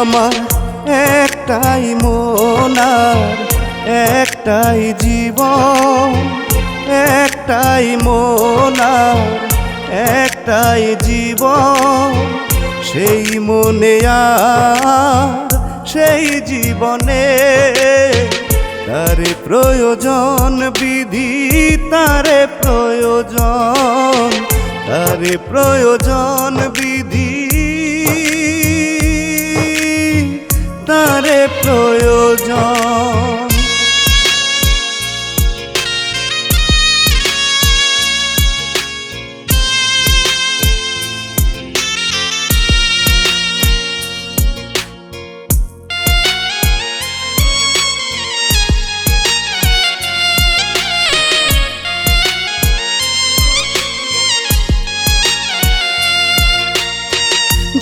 আমার একটাই মনার একটাই জীবন, একটাই মনার একটাই জীবন। সেই মনে আর, সেই জীবনে তারে প্রয়োজন বিধি, তারে প্রয়োজন তারে প্রয়োজন বিধি প্রয়োজন।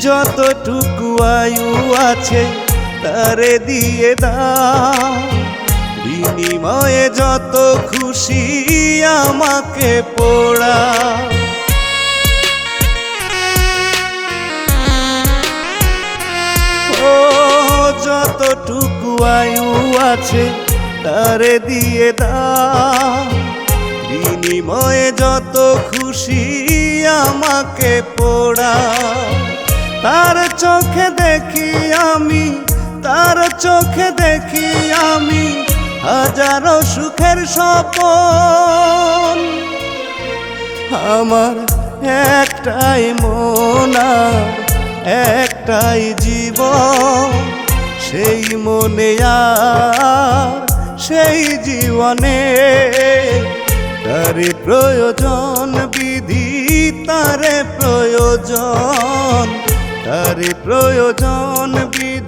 যতটুকু আয়ু আছে তারে দিয়ে দাও বিনিময়ে যত খুশি আমাকে পোড়া। ও, যতটুকু আয়ু আছে তারে দিয়ে দাও বিনিময়ে যত খুশি আমাকে পোড়া। তার চোখে দেখি আমি তার চোখে দেখি আমি হাজারো সুখের স্বপন। আমার একটাই মনার একটাই জীবন, সেই মনে আর সেই জীবনে। তারে প্রয়োজন বিধি, তারে প্রয়োজন তারে প্রয়োজন বিধি।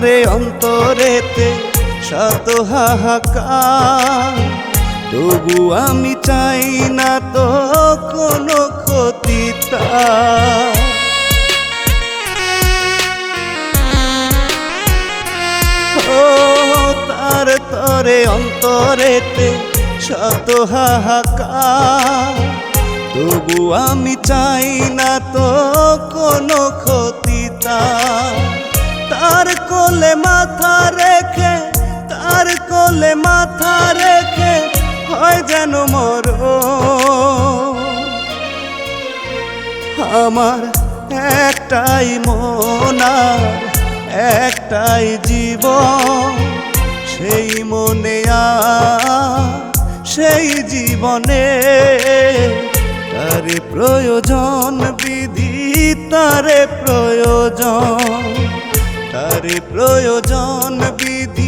তরে অন্তরেতে শত হাহাকার। তবু আমি চাই না তো কোনো ক্ষতি তার তরে, অন্তরেতে শত হাহাকার। তবু আমি চাই না তো কোনো ক্ষতি তার। তার কোলে মাথা রেখে, তার কোলে মাথা রেখে হয় যেন মর আমার একটাই মনার একটাই জীবন, সেই মনে সেই জীবনে তারে প্রয়োজন, বিধি তারে প্রয়োজন। তারে প্রয়োজন বিধি